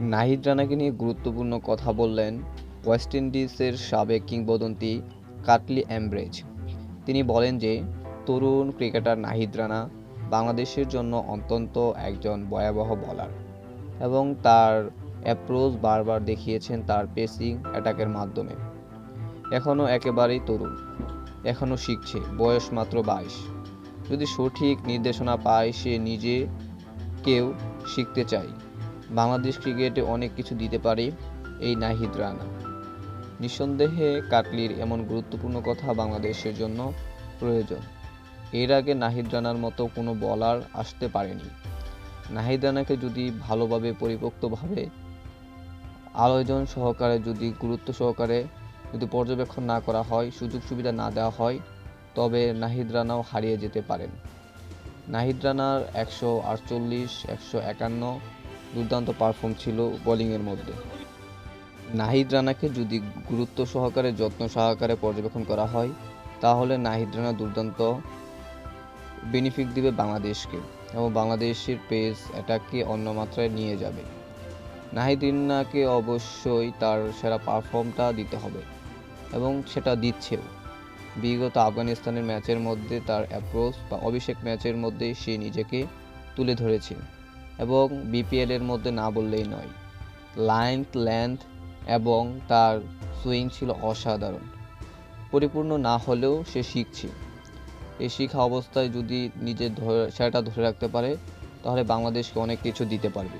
নাহিদ রানাকে নিয়ে গুরুত্বপূর্ণ কথা বললেন ওয়েস্ট ইন্ডিজের সাবেক কিংবদন্তি কাটলি অ্যাম্ব্রেজ তিনি বলেন যে, তরুণ ক্রিকেটার নাহিদ রানা বাংলাদেশের জন্য অত্যন্ত একজন ভয়াবহ বলার এবং তার অ্যাপ্রোচ বারবার দেখিয়েছেন তার পেসিং অ্যাটাকের মাধ্যমে। এখনও একেবারেই তরুণ এখনও শিখছে, বয়স মাত্র বাইশ। যদি সঠিক নির্দেশনা পায়, সে নিজে কেউ শিখতে চায়। বাংলাদেশ ক্রিকেটে অনেক কিছু দিতে পারে এই নাহিদ রানা। নিঃসন্দেহে কাটলির এমন গুরুত্বপূর্ণ কথা বাংলাদেশের জন্য প্রয়োজন। এর আগে নাহিদ রানার মতো কোনো বলার আসতে পারেনি। নাহিদ রানাকে যদি ভালোভাবে পরিপক্তভাবে আয়োজন সহকারে যদি গুরুত্ব সহকারে যদি পর্যবেক্ষণ না করা হয়, সুযোগ সুবিধা না দেওয়া হয়, তবে নাহিদ রানাও হারিয়ে যেতে পারেন। নাহিদ রানার একশো আটচল্লিশ, একশো একান্ন দুর্দান্ত পারফর্ম ছিল বোলিংয়ের মধ্যে। নাহিদ রানাকে যদি গুরুত্ব সহকারে, যত্ন সহকারে পর্যবেক্ষণ করা হয়, তাহলে নাহিদ রানা দুর্দান্ত বেনিফিট দিবে বাংলাদেশকে এবং বাংলাদেশের পেস এটাকে অন্য মাত্রায় নিয়ে যাবে। নাহিদ রানাকে অবশ্যই তার সেরা পারফর্মটা দিতে হবে এবং সেটা দিচ্ছেও। বিগত আফগানিস্তানের ম্যাচের মধ্যে তার অ্যাপ্রোচ বা অভিষেক ম্যাচের মধ্যে সে নিজেকে তুলে ধরেছে। এবং বিপিএল এর মধ্যে না বললেই নয়। লাইন্থ লেন্থ এবং তার সুইং ছিল অসাধারণ। পরিপূর্ণ না হলেও সে শিখছে। এই শিখা অবস্থায় যদি নিজের সেটা ধরে রাখতে পারে, তাহলে বাংলাদেশকে অনেক কিছু দিতে পারবে।